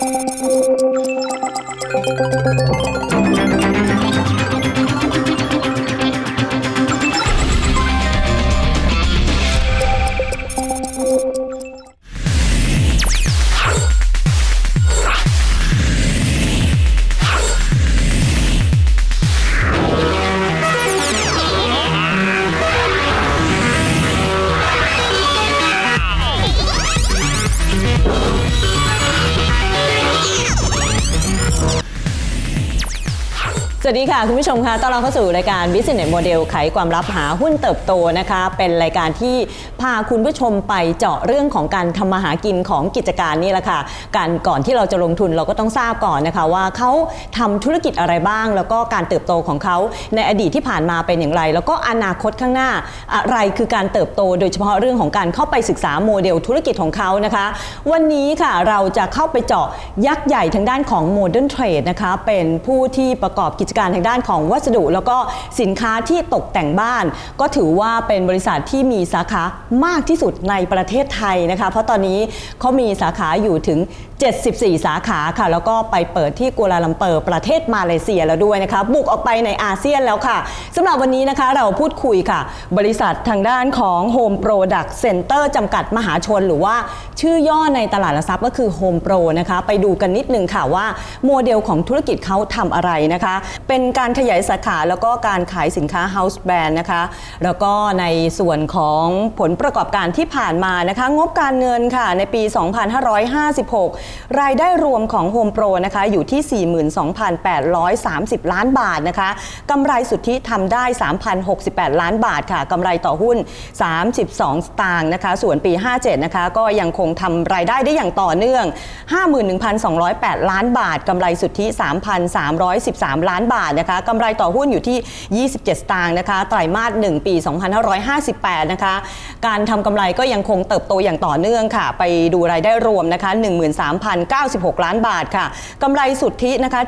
สวั ค่ะคุณผู้ชมคะตอนเราเข้าสู่รายการ Business Model ไขความลับหาหุ้นเติบโตนะคะ เป็นรายการที่ พาคุณผู้ชมไปเจาะเรื่องของการทำมาหากินของกิจการนี่แหละค่ะ การก่อนที่เราจะลงทุนเราก็ต้องทราบก่อนนะคะว่าเขาทำธุรกิจอะไรบ้าง แล้วก็การเติบโตของเขาในอดีตที่ผ่านมาเป็นอย่างไร แล้วก็อนาคตข้างหน้าอะไรคือการเติบโต โดยเฉพาะเรื่องของการเข้าไปศึกษาโมเดลธุรกิจของเขานะคะ วันนี้ค่ะเราจะเข้าไปเจาะยักษ์ใหญ่ทางด้านของ Modern Trade นะคะเป็นผู้ที่ประกอบกิจการทางด้านของวัสดุ แล้วก็สินค้าที่ตกแต่งบ้าน ก็ถือว่าเป็นบริษัทที่มีสาขามากที่สุดในประเทศไทยนะคะ เพราะตอนนี้เขามีสาขาอยู่ถึง 74 สาขาค่ะ แล้วก็ไปเปิดที่กัวลาลัมเปอร์ประเทศมาเลเซียแล้วด้วยนะคะ บุกออกไปในอาเซียนแล้วค่ะสำหรับวันนี้นะคะเราพูดคุยค่ะ บริษัททางด้านของ Home Product Center จำกัดมหาชนหรือว่าชื่อย่อในตลาดหลักทรัพย์ก็คือ Home Pro นะคะ ไปดูกันนิดนึงค่ะว่าโมเดลของธุรกิจเขาทำอะไรนะคะ เป็นการขยายสาขาแล้วก็การขายสินค้า House Brand นะคะ แล้วก็ในส่วนของผลประกอบการที่ผ่านมานะคะ งบการเงินค่ะในปี 2556 รายได้รวมของ Home Pro นะคะอยู่ที่ 42,830 ล้านบาทนะคะกำไรสุทธิทำได้ 3,068 ล้านบาทค่ะกำไรต่อหุ้น 32 สตางค์นะคะ ส่วนปี 57 นะคะก็ยังคงทำรายได้ได้อย่างต่อเนื่อง 51,208 ล้านบาทกำไรสุทธิ 3,313 ล้านบาทนะคะกำไรต่อหุ้นอยู่ที่ 27 สตางค์นะคะไตรมาส 1 ปี 2558 นะคะการทำกำไรก็ยังคงเติบโตอย่างต่อเนื่องค่ะ ไปดูรายได้รวมนะคะ 13,096 ล้านบาทค่ะกำไรสุทธินะคะ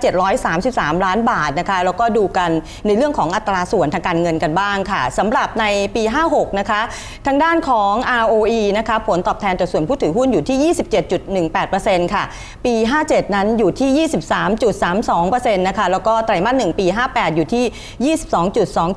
733 ล้านบาทนะคะ แล้วก็ดูกันในเรื่องของอัตราส่วนทางการเงินกันบ้างค่ะสำหรับในปี 56 นะคะ ทางด้านของ ROE นะคะ ผลตอบแทนต่อส่วนผู้ถือหุ้นอยู่ที่ 27.18%ค่ะ ปี 57 นั้นอยู่ที่ 23.32%นะคะ แล้วก็ไตรมาส1ปี 58 อยู่ที่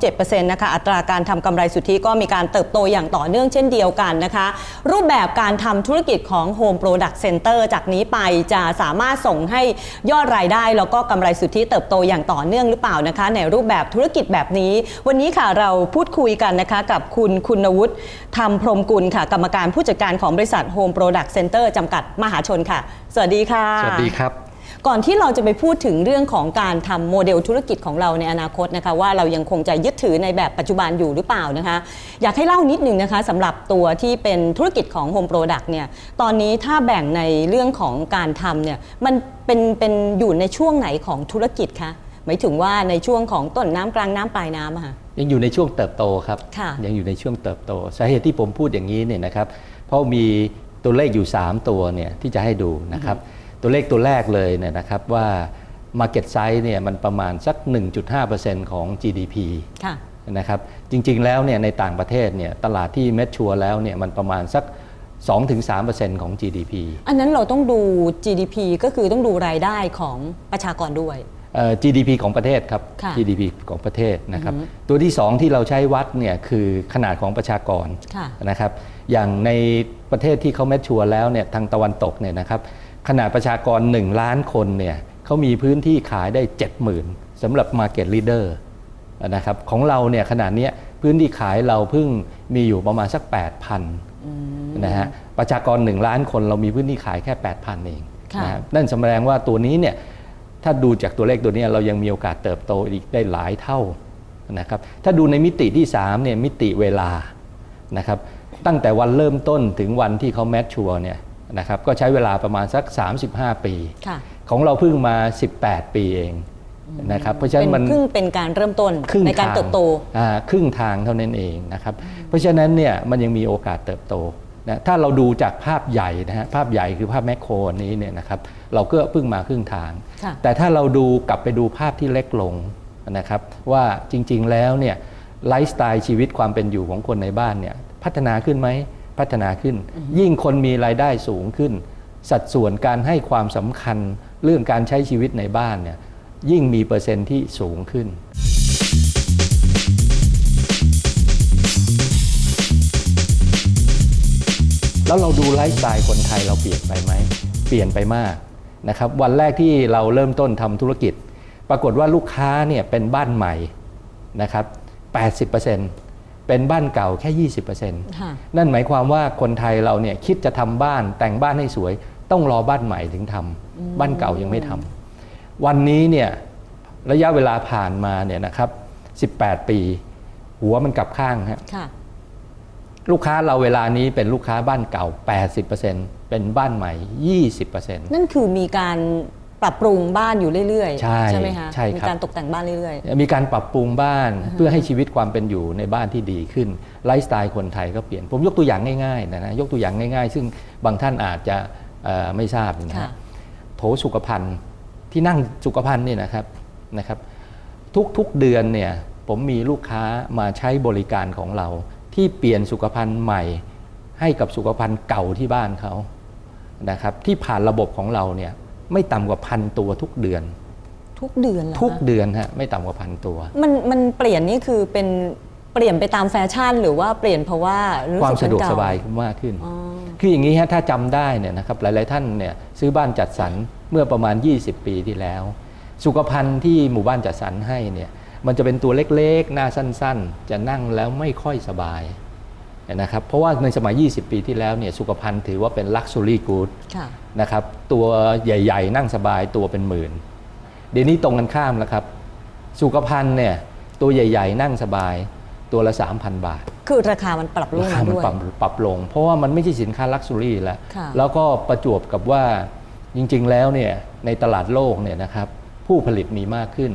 22.27%นะคะ อัตราการทำกำไรสุทธิก็มีการเติบโตอย่างต่อเนื่องช่นเดียวกันนะคะ รูปแบบการทำธุรกิจของ Home Product Center จากนี้ไปจะสามารถส่งให้ยอดรายได้ แล้วก็กำไรสุทธิเติบโตอย่างต่อเนื่องหรือเปล่านะคะ ในรูปแบบธุรกิจแบบนี้ วันนี้ค่ะเราพูดคุยกันนะคะ กับคุณคุณวุฒิธรรมพรมกุลค่ะ กรรมการผู้จัดการของบริษัท Home Product Center จำกัดมหาชนค่ะ สวัสดีค่ะ สวัสดีครับ ก่อนที่เราจะไปพูดถึงเรื่องของการทำโมเดลธุรกิจของเราในอนาคตนะคะว่าเรายังคงจะยึดถือในแบบปัจจุบันอยู่หรือเปล่านะคะอยากให้เล่านิดนึงนะคะสำหรับตัวที่เป็นธุรกิจของ Home Product เนี่ยตอนนี้ถ้าแบ่งในเรื่องของการทำเนี่ยมันเป็นเป็นอยู่ในช่วงไหนของธุรกิจคะหมายถึงว่าในช่วงของต้นน้ำกลางน้ำปลายน้ำอะค่ะ ยังอยู่ในช่วงเติบโตครับ ค่ะยังอยู่ในช่วงเติบโตสาเหตุที่ผมพูดอย่างนี้เนี่ยนะครับ เพราะมีตัวเลขอยู่ 3 ตัวเนี่ยที่จะให้ดูนะครับ ตัวเลขตัวแรกเลยเนี่ยนะครับว่า Market Size เนี่ยมันประมาณสัก 1.5%ของ GDP ค่ะนะครับจริงๆแล้วเนี่ยในต่างประเทศเนี่ยตลาดที่เม็ดชัวร์แล้วเนี่ยมันประมาณสัก2-3%ของ GDP อันนั้นเราต้องดู GDP ก็คือต้องดูรายได้ของประชากรด้วยเอ่อ GDP ของประเทศครับค่ะ GDP ของประเทศนะครับ ตัวที่ 2 ที่เราใช้วัดเนี่ยคือขนาดของประชากรค่ะนะครับ อย่างในประเทศที่เขาแมชชัวร์แล้วเนี่ยทางตะวันตกเนี่ยนะครับ ขนาดประชากร 1 ล้านคนเนี่ยเขามีพื้นที่ขายได้ 70,000สำหรับ Market Leader นะครับของเราเนี่ยขนาดเนี้ยพื้นที่ขายเราเพิ่งมีอยู่ประมาณสัก 8,000นะฮะประชากร 1 ล้านคนเรามีพื้นที่ขายแค่ 8,000 เองค่ะนะฮะนั่นแสดงว่าตัวนี้เนี่ยถ้าดูจากตัวเลขตัวนี้เรายังมีโอกาสเติบโตอีกได้หลายเท่านะครับถ้าดูในมิติที่3เนี่ยมิติเวลานะครับตั้งแต่วันเริ่มต้นถึงวันที่เขาแมทชัวร์เนี่ย นะครับก็ใช้เวลาประมาณสัก 35 ปี ค่ะของเราเพิ่งมา 18 ปีเองนะครับเพราะฉะเป็นั้นนมัน เพิ่งเป็นการเริ่มต้นครึ่งในการทางเติบโต อ่าครึ่งทางเท่านั้นเองนะครับ เพราะฉะนั้นเนี่ยมันยังมีโอกาสเติบโตนะถ้าเราดูจากภาพใหญ่นะฮะภาพใหญ่คือภาพแมคโครนี้เนี่ยนะครับเราก็เพิ่งมาครึ่งทาง ค่ะ แต่ถ้าเราดูกลับไปดูภาพที่เล็กลงนะครับ ว่าจริงๆแล้วเนี่ยไลฟ์สไตล์ชีวิตความเป็นอยู่ของคนในบ้านเนี่ยพัฒนาขึ้นไหม พัฒนาขึ้น ยิ่งคนมีรายได้สูงขึ้น สัดส่วนการให้ความสำคัญเรื่องการใช้ชีวิตในบ้านเนี่ยยิ่งมีเปอร์เซ็นต์ที่สูงขึ้น แล้วเราดูไลฟ์สไตล์คนไทยเราเปลี่ยนไปไหม เปลี่ยนไปมากนะครับ วันแรกที่เราเริ่มต้นทำธุรกิจ ปรากฏว่าลูกค้าเนี่ยเป็นบ้านใหม่นะครับ80%เป็นบ้านเก่าแค่ 20%ค่ะนั่นหมายความว่าคนไทยเราเนี่ยคิดจะทำบ้านแต่งบ้านให้สวย ต้องรอบ้านใหม่ถึงทำบ้านเก่ายังไม่ทำวันนี้เนี่ยระยะเวลาผ่านมาเนี่ยนะครับ 18 ปี หัวมันกลับข้างฮะค่ะลูกค้าเราเวลานี้เป็นลูกค้าบ้านเก่า 80%เป็นบ้านใหม่ 20%นั่นคือมีการ ปรับปรุงบ้านอยู่เรื่อยๆใช่ไหมคะใช่ครับมีการตกแต่งบ้านเรื่อยมีการปรับปรุงบ้านเพื่อให้ชีวิตความเป็นอยู่ในบ้านที่ดีขึ้นไลฟ์สไตล์คนไทยก็เปลี่ยนผมยกตัวอย่างง่ายๆนะนะยกตัวอย่างง่าย ๆ ซึ่งบางท่านอาจจะเอ่อไม่ทราบนะค่ะฮะโถสุขภัณฑ์ที่นั่งสุขภัณฑ์เนี่ยนะครับนะครับทุกๆเดือนเนี่ยผมมีลูกค้ามาใช้บริการของเรา ที่เปลี่ยนสุขภัณฑ์ใหม่ ให้กับสุขภัณฑ์เก่าที่บ้านเขานะครับที่ผ่านระบบของเราเนี่ย ไม่ต่ำกว่าพันตัวทุกเดือนๆทุกเดือนเหรอคะทุกเดือนฮะไม่ต่ำกว่าพันตัว มันมันเปลี่ยนนี่คือเป็นเปลี่ยนไปตามแฟชั่น หรือว่าเปลี่ยนเพราะว่ารู้ความสึกสะดวกนเสบายมากขึ้น อ๋อคืออย่างนี้ฮะถ้าจำได้เนี่ยนะครับหลาย ๆ ท่านเนี่ยซื้อบ้านจัดสรรเมื่อประมาณ 20 ปีที่แล้ว สุขภัณฑ์ที่หมู่บ้านจัดสรรให้เนี่ยมันจะเป็นตัวเล็ก ๆ หน้าสั้น ๆ จะนั่งแล้วไม่ค่อยสบาย นะครับเพราะว่าในสมัย 20 ปีที่แล้วเนี่ยสุขภัณฑ์ถือว่าเป็น Luxury Good ค่ะนะครับตัวใหญ่ๆ นั่งสบายตัวเป็นหมื่น เดี๋ยวนี้ตรงกันข้ามแล้วครับ สุขภัณฑ์เนี่ยตัวใหญ่ ๆ นั่งสบายตัวละ 3,000 บาท คือราคามันปรับลรางคามามันด้วยปรับปรับลง เพราะว่ามันไม่ใช่สินค้าลักซ์ r รี่แล้วค่ะแล้วก็ประจวบกับว่าจริงๆแล้วเนี่ยในตลาดโลกเนี่ยนะครับผู้ผลิตมีมากขึ้น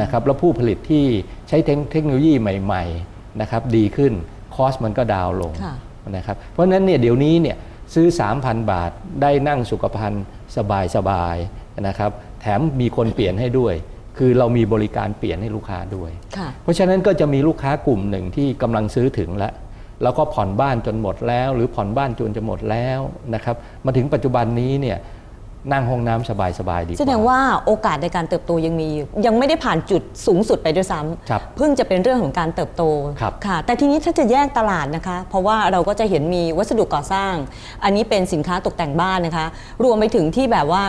นะครับแล้วผู้ผลิตที่ใช้เทคเทคโนโลยีใหม่ ๆ นะครับดีขึ้น คอสมันก็ดาวน์ลงค่ะนะครับเพราะฉะนั้นเนี่ยเดี๋ยวนี้เนี่ยซื้อ 3,000 บาทได้นั่งสุขภัณฑ์สบายๆนะครับแถมมีคนเปลี่ยนให้ด้วย คือเรามีบริการเปลี่ยนให้ลูกค้าด้วยค่ะเพราะฉะนั้นก็จะมีลูกค้ากลุ่มหนึ่งที่กำลังซื้อถึงแล้วแล้วก็ผ่อนบ้านจนหมดแล้ว หรือผ่อนบ้านจนจะหมดแล้วนะครับมาถึงปัจจุบันนี้เนี่ย นั่งห้องน้ำสบายๆดีกว่า แสดงว่าโอกาสในการเติบโตยังมีอยู่ยังไม่ได้ผ่านจุดสูงสุดไปด้วยซ้ครับำเพิ่งจะเป็นเรื่องของการเติบโตครับค่ะ แต่ทีนี้ถ้าจะแยกตลาดนะคะ เพราะว่าเราก็จะเห็นมีวัสดุก่อสร้าง อันนี้เป็นสินค้าตกแต่งบ้านนะคะ รวมไปถึงที่แบบว่า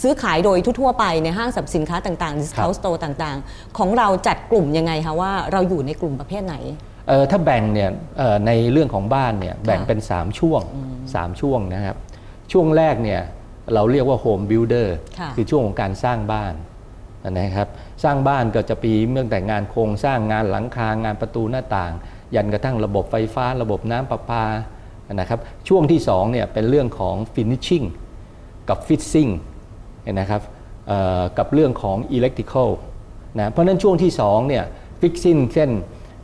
ซื้อขายโดยทั่วๆไปในห้างสรรพสินค้าต่างๆ discount store ต่างๆ ของเราจัดกลุ่มยังไงคะว่าเราอยู่ในกลุ่มประเภทไหน เอ่อถ้าแบ่งเนี่ยเอ่อในเรื่องของบ้านเนี่ยแบ่งเป็น 3 ช่วง 3 ช่วงนะครับ ช่วงแรกเนี่ย เราเรียกว่า Home Builder ค่ะคือช่วงของการสร้างบ้านนะครับ สร้างบ้านก็จะปีเมื่อแต่งานโครงสร้างงานหลังคางานประตูหน้าต่าง ยันกระทั่งระบบไฟฟ้า ระบบน้ำประปานะครับช่วงที่2เนี่ยเป็นเรื่องของ Finishing กับ Fixing นะครับเอ่อกับเรื่องของ Electrical นะเพราะฉะนั้นช่วงที่2เนี่ย Fixing เช่น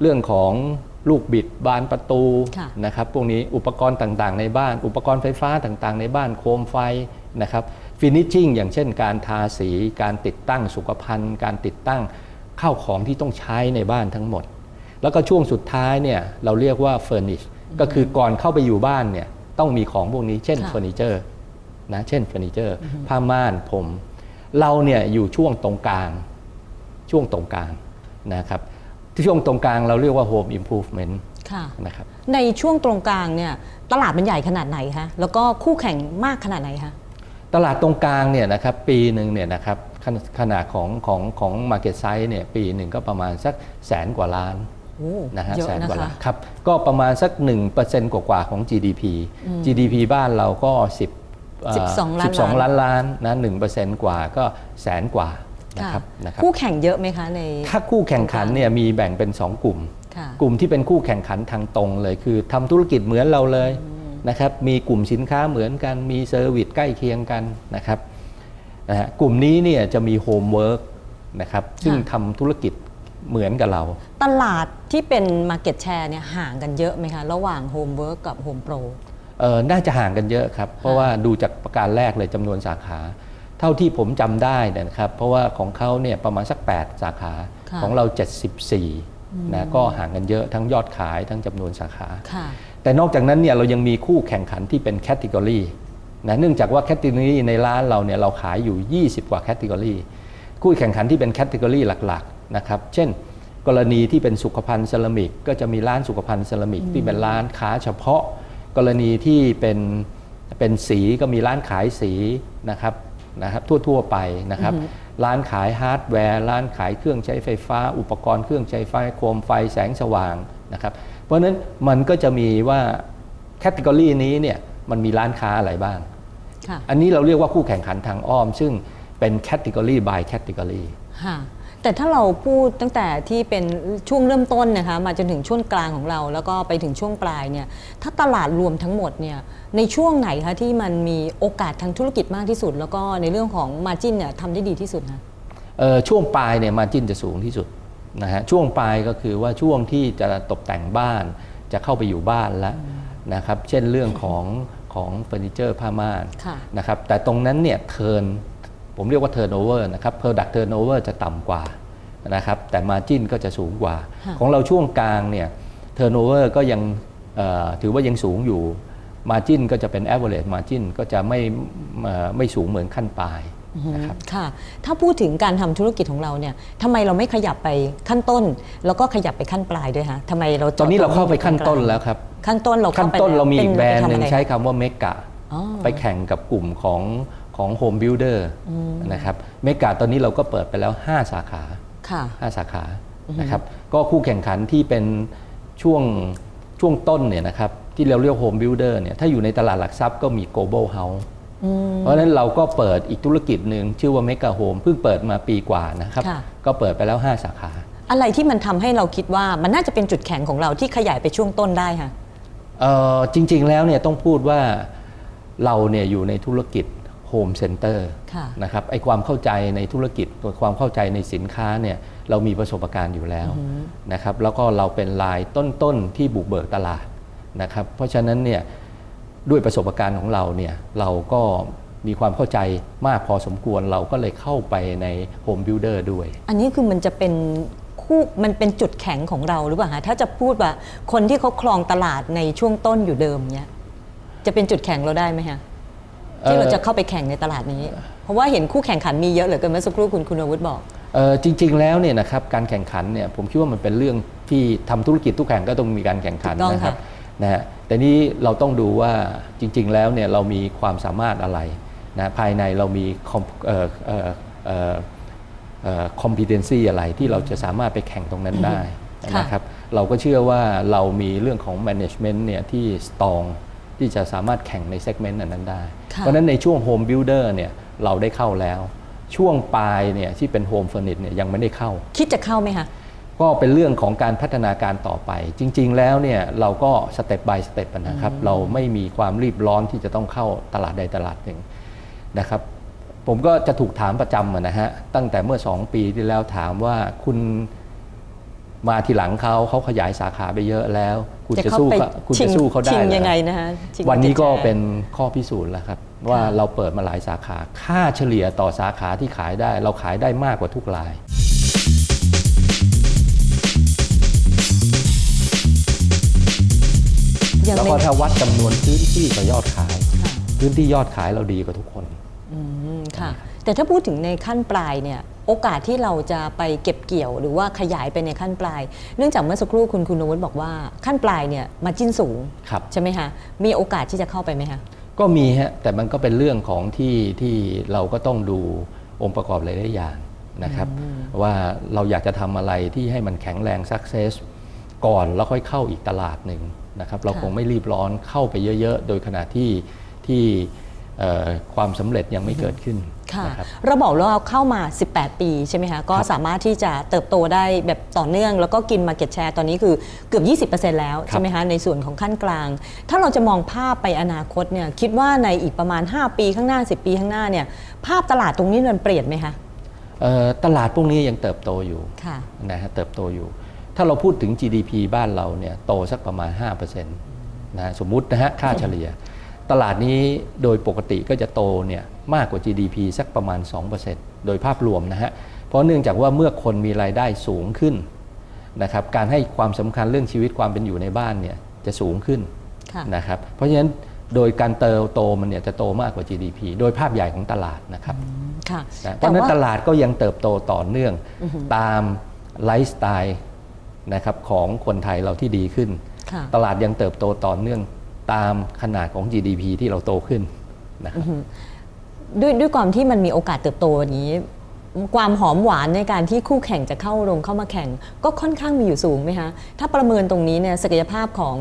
เรื่องของ ลูกบิดบานประตูค่ะนะครับพวกนี้อุปกรณ์ต่างๆ ในบ้าน อุปกรณ์ไฟฟ้าต่างๆ ในบ้านโคมไฟนะครับฟินิชชิ่งอย่างเช่นการทาสี การติดตั้งสุขภัณฑ์ การติดตั้งข้าวของที่ต้องใช้ในบ้านทั้งหมด แล้วก็ช่วงสุดท้ายเนี่ยเราเรียกว่าเฟอร์นิชก็คือก่อนเข้าไปอยู่บ้านเนี่ยต้องมีของพวกนี้เช่นค่ะเฟอร์นิเจอร์นะเช่นเฟอร์นิเจอร์ผ้าม่านผม เราเนี่ยอยู่ช่วงตรงกลางช่วงตรงกลางนะครับ ที่ช่วงตรงกลางเราเรียกว่า Home Improvement ค่ะนะครับ ในช่วงตรงกลางเนี่ยตลาดมันใหญ่ขนาดไหนคะแล้วก็คู่แข่งมากขนาดไหนคะตลาดตรงกลางเนี่ยนะครับปีหนึ่งเนี่ยนะครับขนาดขนาดของของของ market size เนี่ยปีหนึ่งก็ประมาณสักแสนกว่าล้านโอ้นะฮะเยอะแสนนะกว่าคะล้านครับก็ประมาณสัก 1%กว่าๆของ GDP GDP บ้านเราก็ 10เอ่อ12ล้าน12 ล้านล้านนะ1%กว่าก็แสนกว่า นะค่ะครับนะครับคู่แข่งเยอะไหมคะใน ถ้าคู่แข่งขันเนี่ยมีแบ่งเป็น 2 กลุ่มค่ะกลุ่มที่เป็นคู่แข่งขันทางตรงเลย คือทำธุรกิจเหมือนเราเลยนะครับมีกลุ่มสินค้าเหมือนกันมีเซอร์วิสใกล้เคียงกันนะครับนะฮะกลุ่มนี้เนี่ยจะมีโฮมเวิร์กนะครับซึ่งทำธุรกิจเหมือนกับเรา ตลาดที่เป็น Market Share เนี่ยห่างกันเยอะไหมคะ ระหว่าง Home Work กับ Home Pro เอ่อน่าจะห่างกันเยอะครับ เพราะว่าดูจากประการแรกเลยจำนวนสาขา เท่าที่ผมจำได้เนยนะครับ เพราะว่าของเขาเนี่ยประมาณสัก 8 สาขาค่ะของเรา 74นะก็ห่างกันเยอะทั้งยอดขายทั้งจำนวนสาขา ค่ะ แต่นอกจากนั้นเนี่ยเรายังมีคู่แข่งขันที่เป็นแคตตากรีนะเนื่องจากว่าแคตตา o r y ในร้านเราเนี่ยเราขายอยู่ 20 กว่าแคตตา o r y คู่แข่งขันที่เป็นแคตตา o r y หลักๆนะครับเช่น กรณีที่เป็นสุขภัณฑ์เซรามิก ก็จะมีร้านสุขภัณฑ์เซรามิกที่เป็นร้านค้าเฉพาะ กรณีที่เป็นเป็นสีก็มีร้านขายสีนะครับ นะครับทั่วๆไปนะครับ ร้านขายฮาร์ดแวร์ ร้านขายเครื่องใช้ไฟฟ้า อุปกรณ์เครื่องใช้ไฟโคมไฟแสงสว่างนะครับ เพราะฉะนั้นมันก็จะมีว่าแคตตากรีนี้เนี่ยมันมีร้านค้าอะไรบ้างค่ะอันนี้เราเรียกว่าคู่แข่งขันทางอ้อม ซึ่งเป็นแคตตากรี by แคตตากรีค่ะ แต่ถ้าเราพูดตั้งแต่ที่เป็นช่วงเริ่มต้นนะคะมาจนถึงช่วงกลางของเรา แล้วก็ไปถึงช่วงปลายเนี่ยถ้าตลาดรวมทั้งหมดเนี่ยในช่วงไหนคะที่มันมีโอกาสทางธุรกิจมากที่สุด แล้วก็ในเรื่องของมาจินเนี่ยทำได้ดีที่สุดนะเอ่อช่วงปลายเนี่ยมาจินจะสูงที่สุดนะฮะช่วงปลายก็คือว่าช่วงที่จะตกแต่งบ้านจะเข้าไปอยู่บ้านแล้วนะครับเช่นเรื่องของของเฟอร์นิเจอร์ผ้าม่านค่ะนะครับแต่ตรงนั้นเนี่ยเทิร์น ผมเรียกว่าเทิร์นโอเวอร์นะครับ Product Turnover จะต่ำกว่านะครับแต่มาจินก็จะสูงกว่าค่ะของเราช่วงกลางเนี่ยเทิร์นโอเวอร์ก็ยังเอ่อถือว่ายังสูงอยู่มาจินก็จะเป็น average margin ก็จะไม่เอ่อไม่สูงเหมือนขั้นปลายนะครับค่ะ ถ้าพูดถึงการทำธุรกิจของเราเนี่ยทำไมเราไม่ขยับไปขั้นต้น แล้วก็ขยับไปขั้นปลายด้วยฮะทำไมเราตอนนี้เราเข้าไปขั้นต้นกางแล้วครับขั้นต้นเราขั้เข้านไปต้นแล้วเรามีอีกป็แบรนด์หนึ่งไปทำอะไใช้คำว่าเมกะอ๋อไปแข่งกับกลุ่มของ ของโฮมบิ l เดอร์นะครับเมกะตอนนี้เราก็เปิดไปแล้ว 5 สาขาค่ะ5สาขานะครับก็คู่แข่งขันที่เป็นช่วงช่วงต้นเนี่ยนะครับที่เราเรียกโฮมบิ l เดอร์เนี่ยถ้าอยู่ในตลาดหลักทรัพย์ก็มี global house เพราะฉะนั้นเราก็เปิดอีกธุรกิจหนึ่งชื่อว่าเมกะโฮมเพิ่งเปิดมาปีกว่านะครับค่ะก็เปิดไปแล้ว 5 สาขา อะไรที่มันทำให้เราคิดว่ามันน่าจะเป็นจุดแข็งของเราที่ขยายไปช่วงต้นได้ค่ะเอ่อจริงๆแล้วเนี่ยต้องพูดว่าเราเนี่ยอยู่ในธุรกิจ โฮมเซ็นเตอร์ค่ะนะครับไอความเข้าใจในธุรกิจตัวความเข้าใจในสินค้าเนี่ยเรามีประสบการณ์อยู่แล้วนะครับแล้วก็เราเป็นรายต้นๆที่บุกเบิกตลาดนะครับเพราะฉะนั้นเนี่ยด้วยประสบการณ์ของเราเนี่ยเราก็มีความเข้าใจมากพอสมควรเราก็เลยเข้าไปในโฮมบิ l เดอร์ด้วย อันนี้คือมันจะเป็นคู่มันเป็นจุดแข็งของเราหรือเปล่าคะถ้าจะพูดว่าคนที่เขาครองตลาดในช่วงต้นอยู่เดิมเนี้ยจะเป็นจุดแข็งเราได้ไหมคะ ที่เราจะเข้าไปแข่งในตลาดนี้ เพราะว่าเห็นคู่แข่งขันมีเยอะเหลือเกินเมื่อสักครู่คุณคุณอาวุธบอกเอ่อจริง ๆ แล้วเนี่ยนะครับการแข่งขันเนี่ยผมคิดว่ามันเป็นเรื่องที่ทำธุรกิจทุกแข่งก็ต้องมีการแข่งขันถูกต้องนะครับค่ะนะฮะแต่นี้เราต้องดูว่าจริง ๆ แล้วเนี่ยเรามีความสามารถอะไรนะภายในเรามี com- เอ่อเอ่อเอ่อเอ่อ competency อะไรที่เราจะสามารถไปแข่งตรงนั้นได้ค่ะนะครับเราก็เชื่อว่าเรามีเรื่องของ management เนี่ยที่ strong ที่จะสามารถแข่งใน segment อันนั้นได้ค่ะเพราะฉะนั้นในช่วง home builder เนี่ยเราได้เข้าแล้ว ช่วงปลายเนี่ยที่เป็น home furnish เนี่ยยังไม่ได้เข้า คิดจะเข้าไหมคะก็เป็นเรื่องของการพัฒนาการต่อไป จริง ๆ แล้วเนี่ยเราก็สเต็ป by สเต็ปนะครับ เราไม่มีความรีบร้อนที่จะต้องเข้าตลาดใดตลาดหนึ่งนะครับ ผมก็จะถูกถามประจำอะนะฮะตั้งแต่เมื่อ 2 ปีที่แล้วถามว่าคุณ มาทีหลังเขาเขาขยายสาขาไปเยอะแล้ว คุณจะเข้าสู้ไปเขาคุณชิจะงสู้เขาได้ชิงเหรอยังไงนะคะชิงวันนี้ก็ market share เป็นข้อพิสูจน์แล้วครับ ว่าเราเปิดมาหลายสาขา ค่าเฉลี่ยต่อสาขาที่ขายได้ เราขายได้มากกว่าทุกรายยังแล้วไม่ก็ถ้าวัดจำนวนพื้นที่กับยอดขายค่ะพื้นที่ยอดขายเราดีกว่าทุกคนอืมค่ะ แต่ถ้าพูดถึงในขั้นปลายเนี่ย โอกาสที่เราจะไปเก็บเกี่ยว หรือว่าขยายไปในขั้นปลาย เนื่องจากเมื่อสักครู่คุณคุณนวุฒิบอกว่าขั้นปลายเนี่ยมาจิ้นสูงครับใช่ไหมคะมีโอกาสที่จะเข้าไปไหมคะก็มีฮะแต่มันก็เป็นเรื่องของที่ที่เราก็ต้องดูองค์ประกอบหลายๆอย่างนะครับว่าเราอยากจะทำอะไรที่ให้มันแข็งแรงสักเซสก่อนแล้วค่อยเข้าอีกตลาดหนึ่งนะครับเราค่ะคงไม่รีบร้อนเข้าไปเยอะ ๆ โดยขณะที่ที่เอ่อ ความสำเร็จยังไม่เกิดขึ้นค่ะนะครับเราบอกว่าเราเข้ามา 18 ปีใช่ไหมคะ ก็ครับสามารถที่จะเติบโตได้แบบต่อเนื่อง แล้วก็กิน Market Share ตอนนี้คือเกือบ 20%แล้วครับใช่ไหมคะ ในส่วนของขั้นกลาง ถ้าเราจะมองภาพไปอนาคตเนี่ยคิดว่าในอีกประมาณ 5 ปีข้างหน้า 10 ปีข้างหน้าเนี่ยภาพตลาดตรงนี้มันเปลี่ยนไหมคะเอ่อตลาดพวกนี้ยังเติบโตอยู่ค่ะนะฮะเติบโตอยู่ ถ้าเราพูดถึง GDP บ้านเราเนี่ยโตสักประมาณ 5%นะฮะสมมุตินะฮะค่าเฉลี่ย ตลาดนี้โดยปกติก็จะโตเนี่ยมากกว่า GDP สักประมาณ 2%โดยภาพรวมนะฮะ เพราะเนื่องจากว่าเมื่อคนมีรายได้สูงขึ้นนะครับ การให้ความสำคัญเรื่องชีวิตความเป็นอยู่ในบ้านเนี่ยจะสูงขึ้นค่ะนะครับ เพราะฉะนั้นโดยการเติบโตมันเนี่ยจะโตมากกว่า GDP โดยภาพใหญ่ของตลาดนะครับค่ะนะเพแต่ราะฉะนั้นว่าตลาดก็ยังเติบโตต่อเนื่องตามไลฟ์สไตล์นะครับของคนไทยเราที่ดีขึ้นค่ะตลาดยังเติบโตต่อเนื่อง ตามขนาดของ GDP ที่เราโตขึ้นนะครับด้วยด้วยความที่มันมีโอกาสเติบโตอย่างนี้ ความหอมหวานในการที่คู่แข่งจะเข้าลงเข้ามาแข่ง ก็ค่อนข้างมีอยู่สูงไหมคะถ้าประเมินตรงนี้เนี่ยศักยภาพของ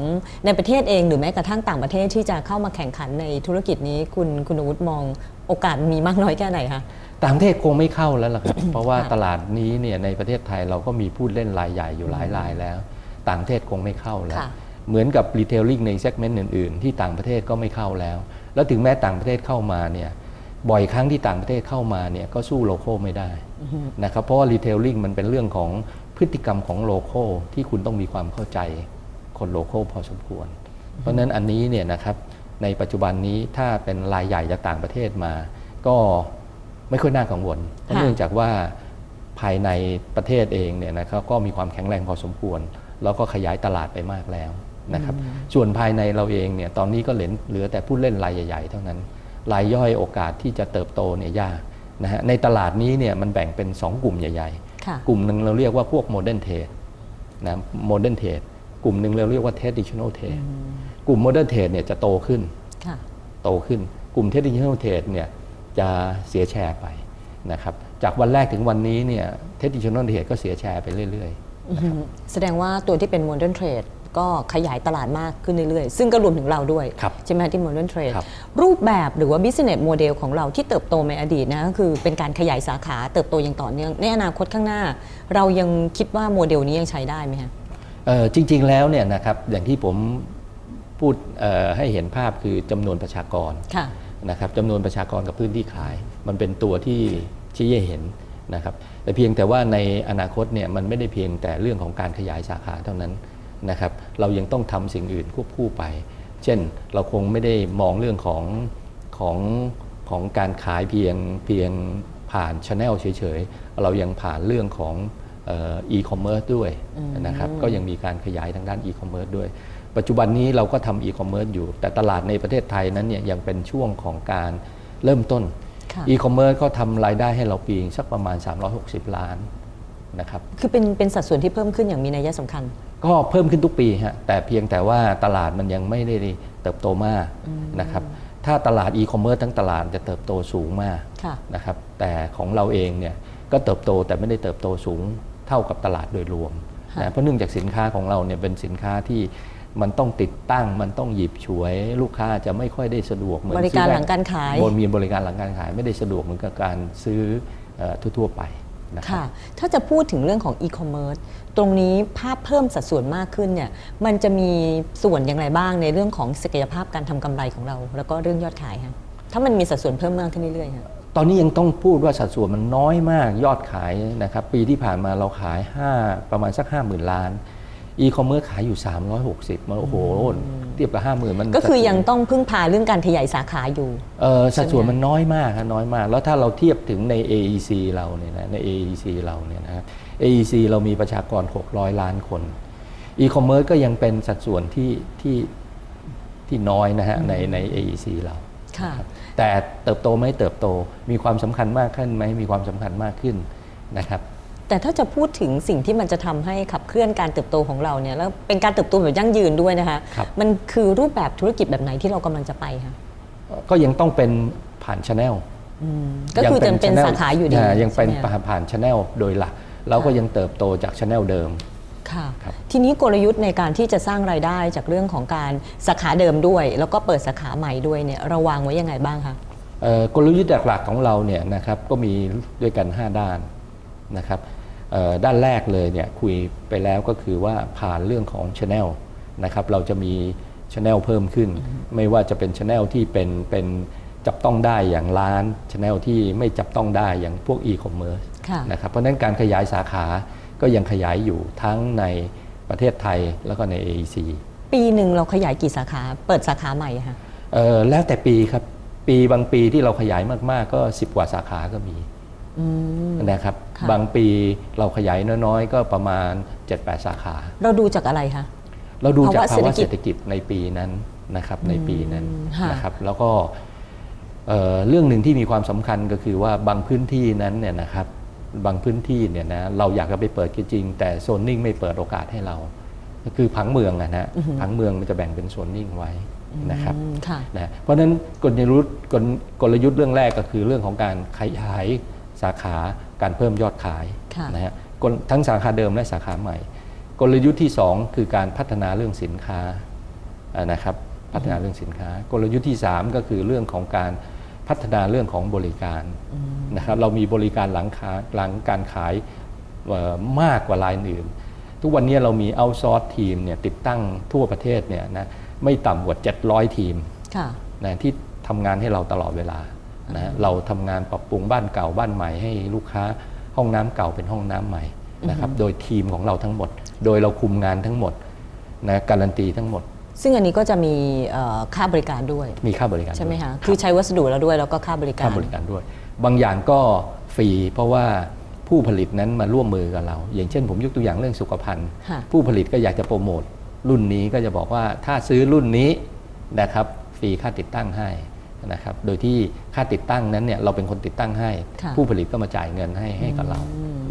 ในประเทศเองหรือแม้กระทั่งต่างประเทศที่จะเข้ามาแข่งขันในธุรกิจนี้คุณคุณอาวุฒิมองโอกาสมีมากน้อยแค่ไหนคะต่างประเทศคงไม่เข้าแล้วล่ะครับเพราะว่าค่ะตลาดนี้เนี่ยในประเทศไทยเราก็มีผู้เล่นรายใหญ่อยู่หลายรายแล้ว ต่างประเทศคงไม่เข้าแล้วค่ะ เหมือนกับรีเทลลิ่งในเซกเมนต์อื่นๆ ที่ต่างประเทศก็ไม่เข้าแล้ว แล้วถึงแม้ต่างประเทศเข้ามาเนี่ยบ่อยครั้งที่ต่างประเทศเข้ามาเนี่ยก็สู้โลโก้ไม่ได้นะครับเพราะว่ารีเทลลิ่งมันเป็นเรื่องของพฤติกรรมของโลโก้ที่คุณต้องมีความเข้าใจคนโลโก้พอสมควร เพราะฉะนั้นอันนี้เนี่ยนะครับในปัจจุบันนี้ถ้าเป็นรายใหญ่จากต่างประเทศมา ก็ไม่ค่อยน่ากังวลเพราะค่ะเนื่องจากว่าภายในประเทศเองเนี่ยนะครับก็มีความแข็งแรงพอสมควร แล้วก็ขยายตลาดไปมากแล้ว นะครับส่วนภายในเราเองเนี่ยตอนนี้ก็เหลือเหลือแต่ผู้เล่นรายใหญ่ๆเท่านั้นรายย่อยโอกาสที่จะเติบโตเนี่ยยากนะฮะในตลาดนี้เนี่ยมันแบ่งเป็น 2 กลุ่มใหญ่ค่ะๆกลุ่มหนึ่งเราเรียกว่าพวกโมเดิร์นเทรดนะโมเดิร์นเทรดกลุ่มหนึ่งเราเรียกว่าเท d ดิช i น a l เทรดกลุ่มโมเดิร์นเทรดเนี่ยจะโตขึ้นค่ะโตขึ้นกลุ่มเท d ดิช i น a l เทรดเนี่ยจะเสียแชร์ไปนะครับจากวันแรกถึงวันนี้เนี่ยเท d ดิช i น a l เทรดก็เสียแชร์ไปเรื่อยอือฮึแสดงว่าตัวที่เป็น modern trade ก็ขยายตลาดมากขึ้นเรื่อยๆ ซึ่งก็รวมถึงเราด้วยครับใช่ไหมที่ modern trade ครับรูปแบบหรือว่า business model ของเราที่เติบโตในอดีตนะก็คือเป็นการขยายสาขาเติบโตอย่างต่อเนื่องในอนาคตข้างหน้า เรายังคิดว่าโมเดลนี้ยังใช้ได้ไหมคะเอ่อจริงๆแล้วเนี่ยนะครับอย่างที่ผมพูดเอ่อให้เห็นภาพคือจำนวนประชากรค่ะนะครับจำนวนประชากรกับพื้นที่ขาย มันเป็นตัวที่ชี้ให้เห็นนะครับแต่เพียงแต่ว่าในอนาคตเนี่ยมันไม่ได้เพียงแต่เรื่องของการขยายสาขาเท่านั้น นะครับ เรายังต้องทำสิ่งอื่นควบคู่ไป เช่นเราคงไม่ได้มองเรื่องของของของการขายเพียงเพียงผ่านช anel เฉยๆ เรายังผ่านเรื่องของอีคอมเมิร์ซด้วยนะครับ ก็ยังมีการขยายทางด้านอีคอมเมิร์ซด้วย ปัจจุบันนี้เราก็ทำอีคอมเมิร์ซอยู่ แต่ตลาดในประเทศไทยนั้นเนี่ยยังเป็นช่วงของการเริ่มต้นค่ะอีคอมเมิร์ซก็ทำรายได้ให้เราปีสักประมาณ 360 ล้านนะครับ คือเป็นเป็นสัดส่วนที่เพิ่มขึ้นอย่างมีนัยสำคัญ ก็เพิ่มขึ้นทุกปีฮะแต่เพียงแต่ว่าตลาดมันยังไม่ได้เติบโตมากนะครับถ้าตลาดอีคอมเมิร์ซทั้งตลาดจะเติบโตสูงมากค่ะนะครับแต่ของเราเองเนี่ยก็เติบโตแต่ไม่ได้เติบโตสูงเท่ากับตลาดโดยรวมค่ะนะเพราะเนื่องจากสินค้าของเราเนี่ยเป็นสินค้าที่มันต้องติดตั้งมันต้องหยิบฉวย ลูกค้าจะไม่ค่อยได้สะดวกเหมือนบริการซื้อแหลังการขายบนมีบริการหลังการขาย ไม่ได้สะดวกเหมือนกับการซื้อเอ่อทั่วๆไป นะครับ ค่ะ ถ้าจะพูดถึงเรื่องของอีคอมเมิร์ซตรงนี้ภาพเพิ่มสัดส่วนมากขึ้นเนี่ยมันจะมีส่วนอย่างไรบ้างในเรื่องของศักยภาพการทำกำไรของเรา แล้วก็เรื่องยอดขายคะถ้ามันมีสัดส่วนเพิ่มมากขึ้นเรื่อยๆค่ะตอนนี้ยังต้องพูดว่าสัดส่วนมันน้อยมากยอดขายนะครับ ปีที่ผ่านมาเราขาย 5 ประมาณสัก 5 0,000 ล้าน อีคอมเมิร์ซขายอยู่ 360มันโอ้โหเทียบกับ 50,000 มันก็คือสัดส่วนยังต้องพึ่งพาเรื่องการขยายสาขาอยู่เออสัดส่วนใช่ไหมมันน้อยมากครับน้อยมาก แล้วถ้าเราเทียบถึงใน AEC เราเนี่ยนะใน AEC เราเนี่ยนะ AEC เรามีประชากร 600 ล้านคนอีคอมเมิร์ซก็ยังเป็นสัดส่วนที่ที่ที่น้อยนะฮะในใน AEC เราค่ะแต่เติบโตไหมเติบโตมีความสำคัญมากขึ้นไหมมีความสำคัญมากขึ้นนะครับ แต่ถ้าจะพูดถึงสิ่งที่มันจะทำให้ขับเคลื่อนการเติบโตของเราเนี่ยแล้วเป็นการเติบโตแบบยั่งยืนด้วยนะคะครับมันคือรูปแบบธุรกิจแบบไหนที่เรากำลังจะไปคะก็ยังต้องเป็นผ่านช anel ก็คือจะเป็นสาขาอยู่ดียังเป็นใช่ไหมคะผ่านช anel โดยหลักเราก็ยังเติบโตจากช anel เดิมค่ะครับทีนี้กลยุทธ์ในการที่จะสร้างรายได้จากเรื่องของการสาขาเดิมด้วย แล้วก็เปิดสาขาใหม่ด้วยเนี่ยเราวางไว้ยังไงบ้างคะเอ่อกลยุทธ์หลักๆของเราเนี่ยนะครับก็มีด้วยกัน 5 ด้านนะครับเอ่อ ด้านแรกเลยเนี่ยคุยไปแล้วก็คือว่าผ่านเรื่องของ Channel นะครับเราจะมี Channel เพิ่มขึ้น ไม่ว่าจะเป็น Channel ที่เป็นเป็นจับต้องได้อย่างร้าน Channel ที่ไม่จับต้องได้อย่างพวก e-commerce ค่ะนะครับเพราะฉะนั้นการขยายสาขาก็ยังขยายอยู่ทั้งในประเทศไทยแล้วก็ใน AEC ปีหนึ่งเราขยายกี่สาขา เปิดสาขาใหม่คะเอ่อแล้วแต่ปีครับปีบางปีที่เราขยายมาก ๆ ก็ 10 กว่าสาขาก็มีอืมนะครับค่ะ บางปีเราขยายน้อยๆ ก็ประมาณ 7-8 สาขา เราดูจากอะไรคะ เราดูจากภาภาวะวะเศรษฐกิจเศรษฐกิจในปีนั้นนะครับในปีนั้นอืมค่ะนะครับแล้วก็เอ่อเรื่องหนึ่งที่มีความสำคัญก็คือว่าบางพื้นที่นั้นเนี่ยนะครับบางพื้นที่เนี่ยนะเราอยากจะไปเปิดก็จริง แต่โซนนิ่งไม่เปิดโอกาสให้เราก็คือผังเมืองอะนะผังเมืองมันจะแบ่งเป็นโซนนิ่งไว้นะครับอืมค่ะนะเพราะฉะนั้นกลยุทธ์กลกลยุทธ์เรื่องแรกก็คือเรื่องของการขยายสาขา การเพิ่มยอดขายค่ะนะฮะกลทั้งสาขาเดิมและสาขาใหม่ กลยุทธ์ที่ 2 คือการพัฒนาเรื่องสินค้าอ่านะครับพัฒนาเรื่องสินค้า กลยุทธ์ที่ 3 ก็คือเรื่องของการพัฒนาเรื่องของบริการนะครับเรามีบริการหลังขาหลังการขายเอ่อมากกว่ารายอื่น ทุกวันนี้เรามีเอาซอร์ e ทีมเนี่ยติดตั้งทั่วประเทศเนี่ยนะไม่ต่ำกว่า 700 ทีมค่ะนะที่ทำงานให้เราตลอดเวลา นะเราทำงานปรับปรุงบ้านเก่าบ้านใหม่ให้ลูกค้าห้องน้ำเก่าเป็นห้องน้ำใหม่นะครับโดยทีมของเราทั้งหมด โดยเราคุมงานทั้งหมดนะการันตีทั้งหมด ซึ่งอันนี้ก็จะมีเอ่อค่าบริการด้วย มีค่าบริการใช่ไหมด้วยคะรับคือใช้วัสดุแล้วด้วยแล้วก็ค่าบริการค่าบริการด้วย บางอย่างก็ฟรีเพราะว่าผู้ผลิตนั้นมาร่วมมือกับเรา อย่างเช่นผมยกตัวอย่างเรื่องสุขภัณฑ์ค่ะผู้ผลิตก็อยากจะโปรโมทรุ่นนี้ก็จะบอกว่าถ้าซื้อรุ่นนี้นะครับฟรีค่าติดตั้งให้ นะครับโดยที่ค่าติดตั้งนั้นเนี่ยเราเป็นคนติดตั้งให้ค่ะผู้ผลิตก็มาจ่ายเงินให้ให้กับเรา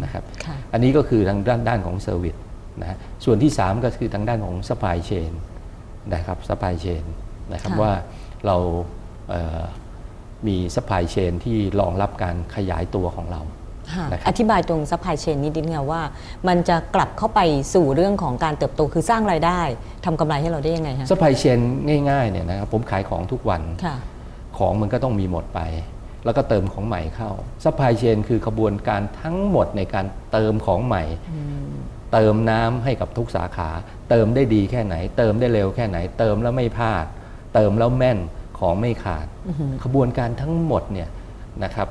นะครับค่ะอันนี้ก็คือทางด้านด้านของเซอร์วิสนะฮะส่วนที่ 3 ก็คือทางด้านของ supply chain นะครับ supply chain นะครับค่ะว่าเราเอ่อมี supply chain ที่รองรับการขยายตัวของเราค่ะนะครับอธิบายตรงซัพพลายเชนนิดนึงค่ะว่า มันจะกลับเข้าไปสู่เรื่องของการเติบโตคือสร้างรายได้ทำกำไรให้เราได้ยังไงคะ supply chain ง่ายๆเนี่ยนะครับผมขายของทุกวันค่ะ ของมันก็ต้องมีหมดไป แล้วก็เติมของใหม่เข้า supply chain คือขบวนการทั้งหมดในการเติมของใหม่ เติมน้ำให้กับทุกสาขา เติมได้ดีแค่ไหน เติมได้เร็วแค่ไหน เติมแล้วไม่พลาด เติมแล้วแม่นของไม่ขาด ขบวนการทั้งหมดเนี่ยนะครับ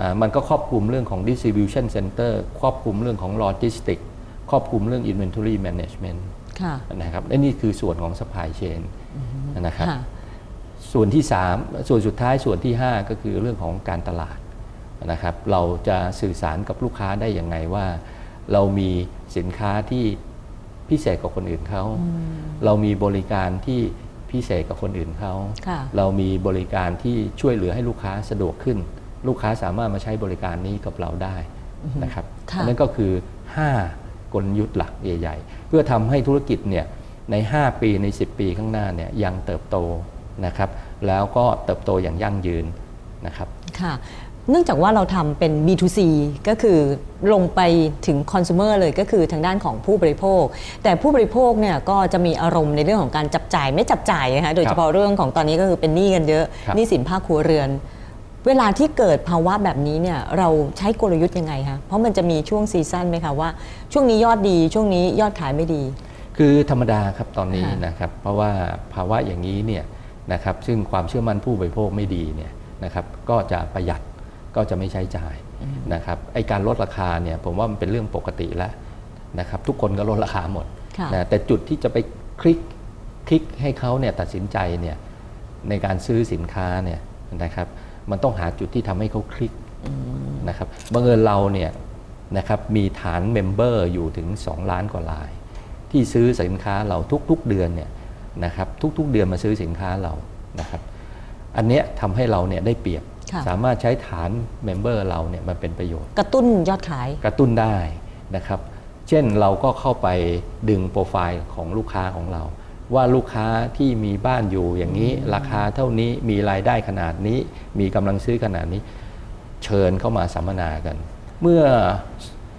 อ่ามันก็ครอบคลุมเรื่องของ distribution center ครอบคลุมเรื่องของ logistics ครอบคลุมเรื่อง inventory management ค่ะนะครับและนี่คือส่วนของ supply chain นะครับค่ะ ส่วนที่ 3 ส่วนสุดท้ายส่วนที่ 5 ก็คือเรื่องของการตลาดนะครับ เราจะสื่อสารกับลูกค้าได้ยังไงว่า เรามีสินค้าที่พิเศษกว่าคนอื่นเขา เรามีบริการที่พิเศษกับคนอื่นเขาค่ะเรามีบริการที่ช่วยเหลือให้ลูกค้าสะดวกขึ้น ลูกค้าสามารถมาใช้บริการนี้กับเราได้นะครับค่ะอันนั้นก็คือ 5 กลยุทธ์หลักใหญ่ ๆ เพื่อทำให้ธุรกิจเนี่ยใน 5 ปีใน 10 ปีข้างหน้าเนี่ยยังเติบโต นะครับ แล้วก็เติบโตอย่างยั่งยืนนะครับค่ะเนื่องจากว่าเราทำเป็น B2C ก็คือลงไปถึงคอน sumer เลยก็คือทางด้านของผู้บริโภค แต่ผู้บริโภคเนี่ยก็จะมีอารมณ์ในเรื่องของการจับจ่ายไม่จับจ่ายนะคะโดยเฉพาะเรื่องของตอนนี้ก็คือเป็นหนี้กันเยอะครับหนี้สินภาคครัวเรือน เวลาที่เกิดภาวะแบบนี้เนี่ยเราใช้กลยุทธ์ยังไงคะเพราะมันจะมีช่วงซีซั่นไหมคะว่า ช่วงนี้ยอดดีช่วงนี้ยอดขายไม่ดี คือธรรมดาครับตอนนี้ค่ะนะครับเพราะว่าภาวะอย่างนี้เนี่ย นะครับซึ่งความเชื่อมั่นผู้บริโภคไม่ดีเนี่ยนะครับก็จะประหยัดก็จะไม่ใช้จ่ายนะครับไอการลดราคาเนี่ยผมว่ามันเป็นเรื่องปกติแล้วนะครับทุกคนก็ลดราคาหมดค่ะนะแต่จุดที่จะไปคลิกคลิกให้เขาเนี่ยตัดสินใจเนี่ยในการซื้อสินค้าเนี่ยนะครับมันต้องหาจุดที่ทำให้เขาคลิกนะครับบังเอิญเราเนี่ยนะครับมีฐานเมมเบอร์อยู่ถึง 2 ล้านกว่าราย ที่ซื้อสินค้าเราทุกๆเดือนเนี่ย นะครับทุกๆเดือนมาซื้อสินค้าเรานะครับอันเนี้ยทำให้เราเนี่ยได้เปรียบ ค่ะ สามารถใช้ฐานเมมเบอร์เราเนี่ยมาเป็นประโยชน์ กระตุ้นยอดขาย กระตุ้นได้นะครับ เช่นเราก็เข้าไปดึงโปรไฟล์ของลูกค้าของเรา ว่าลูกค้าที่มีบ้านอยู่อย่างนี้ ราคาเท่านี้มีรายได้ขนาดนี้ มีกำลังซื้อขนาดนี้ เชิญเข้ามาสัมมนากัน เมื่อ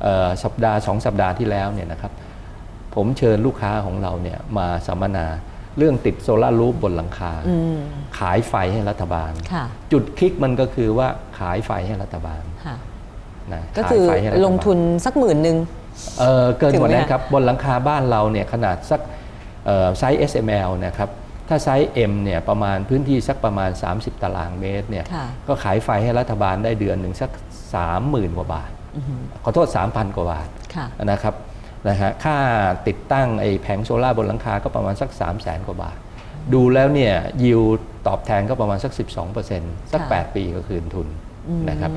เออสัปดาห์สองสัปดาห์ที่แล้วเนี่ยนะครับ ผมเชิญลูกค้าของเราเนี่ยมาสัมมนา เรื่องติดโซลาร์รูฟบนหลังคาอืมขายไฟให้รัฐบาลค่ะจุดคลิกมันก็คือว่าขายไฟให้รัฐบาลค่ะนะก็ขายคือไฟให้รัฐบาลงทุนสักหมื่นหนึ่งเออเกินกว่านั้นถึงไหมครับ บนหลังคาบ้านเราเนี่ยขนาดสักเอ่อไซส์ SML นะครับถ้าไซส์ M เนี่ยประมาณพื้นที่สักประมาณ 30 ตารางเมตรเนี่ยค่ะก็ขายไฟให้รัฐบาลได้เดือนหนึ่งสัก 30,000 กว่าบาท ขอโทษ 3,000 กว่าบาทค่ะนะครับ นะฮะค่าติดตั้งไอ้แผงโซล่าร์บนหลังคาก็ประมาณสัก 3 0 0แสนกว่าบาท ดูแล้วเนี่ยยิวตอบแทนก็ประมาณสัก 12%สักค่ะ8ปีก็คืนทุนอืมนะครับ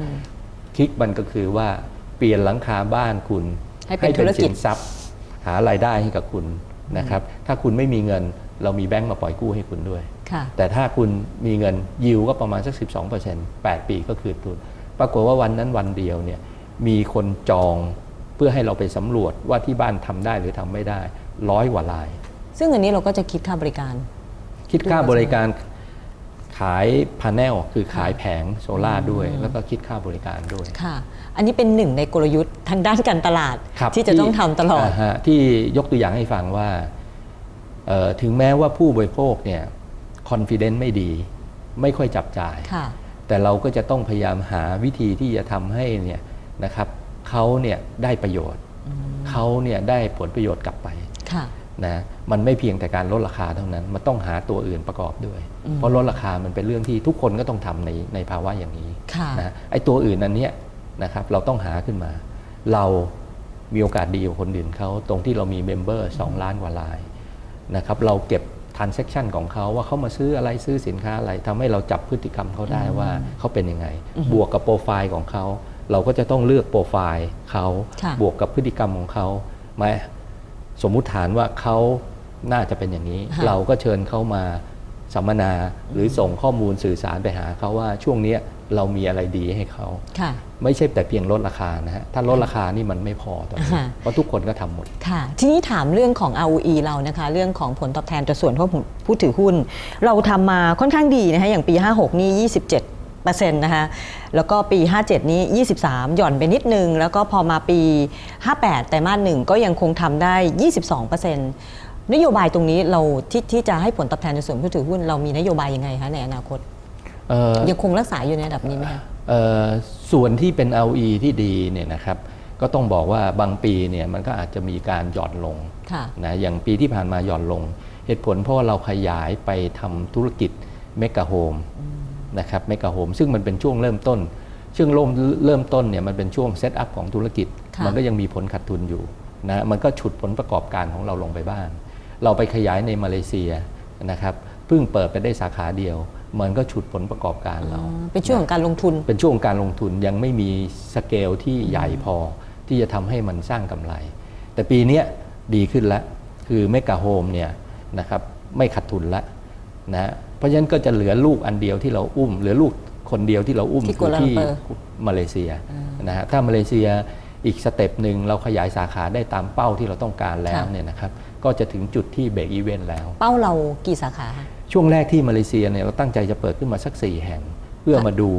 คลิกมันก็คือว่าเปลี่ยนหลังคาบ้านคุณ ให้เป็นธุรกิจสินทรัพย์ หารายได้ให้กับคุณนะครับถ้าคุณไม่มีเงินเรามีแบงก์มาปล่อยกู้ให้คุณด้วยค่ะแต่ถ้าคุณมีเงินยิวก็ประมาณสัก 12% 8 ปีก็คืนทุน ปรากฏว่าวันนั้นวันเดียวเนี่ยมีคนจองเพื่อให้เราไปสำรวจว่าที่บ้านทำได้หรือทำไม่ได้ร้อยกว่าลาย ซึ่งอันนี้เราก็จะคิดค่าบริการ คิดค่าบริการขายพาแนลคือขายแผงโซล่าร์ด้วย แล้วก็คิดค่าบริการด้วยค่ะ อันนี้เป็นหนึ่งในกลยุทธ์ทางด้านการตลาดครับที่จะต้องทำตลอดาฮะที่ยกตัวอย่างให้ฟังว่าเอ่อถึงแม้ว่าผู้บริโภคเนี่ยคอนฟ idence ไม่ดี ไม่ค่อยจับจ่ายค่ะแต่เราก็จะต้องพยายามหาวิธีที่จะทำให้เนี่ยนะครับ เขาเนี่ยได้ประโยชน์เขาเนี่ยได้ผลประโยชน์กลับไปค่ะนะมันไม่เพียงแต่การลดราคาเท่านั้น มันต้องหาตัวอื่นประกอบด้วย เพราะลดราคามันเป็นเรื่องที่ทุกคนก็ต้องทำในในภาวะอย่างนี้ค่ะนะไอ้ตัวอื่นนั้นเนี่ยนะครับเราต้องหาขึ้นมา เรามีโอกาสดีกว่าคนอื่นเขาตรงที่เรามีเมมเบอร์2ล้านกว่าลายนะครับเราเก็บ transaction ของเขาว่าเขามาซื้ออะไรซื้อสินค้าอะไรทำให้เราจับพฤติกรรมเขาได้ว่าเขาเป็นยังไง บวกกับโปรไฟล์ของเขา เราก็จะต้องเลือกโปรไฟล์เขาค่ะบวกกับพฤติกรรมของเขามาสมมุติฐานว่าเขาน่าจะเป็นอย่างนี้ค่ะเราก็เชิญเขามาสัมมนาหรือส่งข้อมูลสื่อสารไปหาเขาว่าช่วงเนี้ยเรามีอะไรดีให้เขาค่ะไม่ใช่แต่เพียงลดราคานะฮะถ้าลดราคานี่มันไม่พอตอนนี้อ่าฮะเพราะทุกคนก็ทำหมดค่ะ ทีนี้ถามเรื่องของ ROE เรานะคะ เรื่องของผลตอบแทนต่อส่วนผู้ผู้ถือหุ้น เราทำมาค่อนข้างดีนะคะอย่างปี 56 นี่ 27 เปอร์เซ็นต์นะคะแล้วก็ปี 57 นี้ 23 หย่อนไปนิดนึง แล้วก็พอมาปี 58แต่มาสหนึ่งก็ยังคงทำได้ 22เปอร์เซ็นต์นโยบายตรงนี้เราที่ที่จะให้ผลตอบแทนในส่วนผู้ถือหุ้นเรามีนโยบายยังไงคะในอนาคตเอ่อยังคงรักษาอยู่ในระดับนี้ไหมคะเอ่อส่วนที่เป็น LE ที่ดีเนี่ยนะครับก็ต้องบอกว่าบางปีเนี่ยมันก็อาจจะมีการหย่อนลงค่ะนะอย่างปีที่ผ่านมาหย่อนลง เหตุผลเพราะว่าเราขยายไปทำธุรกิจเมกะโฮม นะครับเมกะโฮมซึ่งมันเป็นช่วงเริ่มต้นช่วงเริ่มเริ่มต้นเนี่ยมันเป็นช่วงเซตอัพของธุรกิจค่ะมันก็ยังมีผลขาดทุนอยู่นะมันก็ฉุดผลประกอบการของเราลงไปบ้าง เราไปขยายในมาเลเซียนะครับเพิ่งเปิดไปได้สาขาเดียว มันก็ฉุดผลประกอบการเราอ๋อเป็นช่วงของการลงทุน เป็นช่วงการลงทุนยังไม่มีสเกลที่ใหญ่พอที่จะทำให้มันสร้างกำไร แต่ปีเนี้ยดีขึ้นแล้วคือเมกะโฮมเนี่ยนะครับไม่ขาดทุนแล้วนะ เพราะฉะนั้นก็จะเหลือลูกอันเดียวที่เราอุ้ม เหลือลูกคนเดียวที่เราอุ้มที่คืที่กัวลาลัมเปอร์ มาเลเซียนะฮะถ้ามาเลเซียอีกสเต็ปหนึ่งเราขยายสาขาได้ตามเป้าที่เราต้องการแล้วเนี่ยนะครับก็จะถึงจุดที่เบรกอีเวนต์แล้ว เป้าเรากี่สาขาคะช่วงแรกที่มาเลเซียเนี่ยเราตั้งใจจะเปิดขึ้นมาสัก 4 แห่ง เพื่อมาดู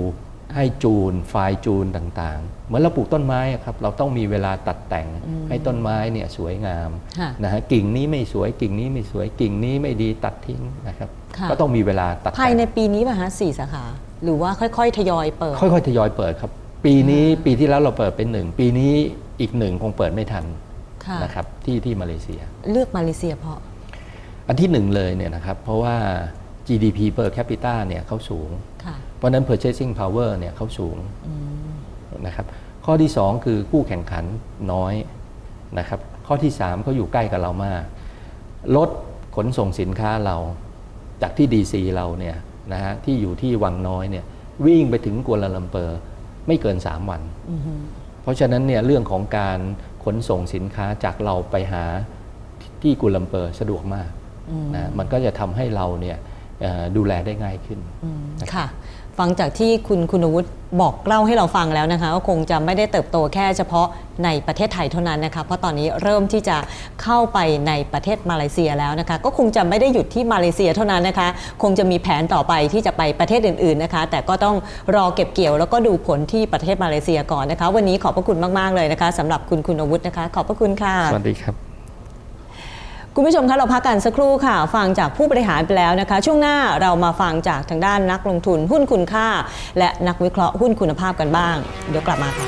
ให้จูนไฟล์จูนต่างๆ เหมือนเราปลูกต้นไม้อะครับเราต้องมีเวลาตัดแต่งให้ต้นไม้เนี่ยสวยงามค่ะนะฮะกิ่งนี้ไม่สวยกิ่งนี้ไม่สวยกิ่งนี้ไม่ดีตัดทิ้งนะครับค่ะก็ต้องมีเวลาตัดแต่งภายในปีนี้ป่ะฮะสี่สาขาหรือว่าค่อยๆทยอยเปิด ค่อยๆทยอยเปิดครับ ปีนี้ปีที่แล้วเราเปิดเป็นหนึ่งปีนี้อีกหนึ่งคงเปิดไม่ทันค่ะนะครับที่ที่มาเลเซีย เลือกมาเลเซียเพราะ อันที่หนึ่งเลยเนี่ยนะครับเพราะว่า GDP per capita เนี่ยเขาสูงค่ะ เพราะฉะนั้น purchasing power เนี่ยเขาสูงนะครับข้อที่ 2 คือคู่แข่งขันน้อยนะครับข้อที่ 3เขาอยู่ใกล้กับเรามากรถขนส่งสินค้าเราจากที่ DC เราเนี่ยนะฮะที่อยู่ที่วังน้อยเนี่ยวิ่งไปถึงกัวลาลัมเปอร์ไม่เกิน 3 วัน เพราะฉะนั้นเนี่ยเรื่องของการขนส่งสินค้าจากเราไปหาที่กัวลาลัมเปอร์สะดวกมากนะมันก็จะทำให้เราเนี่ยเอ่อดูแลได้ง่ายขึ้นค่ะ ฟังจากที่คุณคุณวุฒิบอกเล่าให้เราฟังแล้วนะคะก็คงจะไม่ได้เติบโตแค่เฉพาะในประเทศไทยเท่านั้นนะคะเพราะตอนนี้เริ่มที่จะเข้าไปในประเทศมาเลเซียแล้วนะคะ ก็คงจะไม่ได้หยุดที่มาเลเซียเท่านั้นนะคะ คงจะมีแผนต่อไปที่จะไปประเทศอื่นๆนะคะ แต่ก็ต้องรอเก็บเกี่ยวแล้วก็ดูผลที่ประเทศมาเลเซียก่อนนะคะ วันนี้ขอบพระคุณมากๆเลยนะคะสำหรับคุณคุณวุฒินะคะ ขอบพระคุณค่ะสวัสดีครับ คุณผู้ชมคะเราพักกันสักครู่ค่ะ ฟังจากผู้บริหารไปแล้วนะคะ ช่วงหน้าเรามาฟังจากทางด้านนักลงทุนหุ้นคุณค่า และนักวิเคราะห์หุ้นคุณภาพกันบ้าง เดี๋ยวกลับมาค่ะ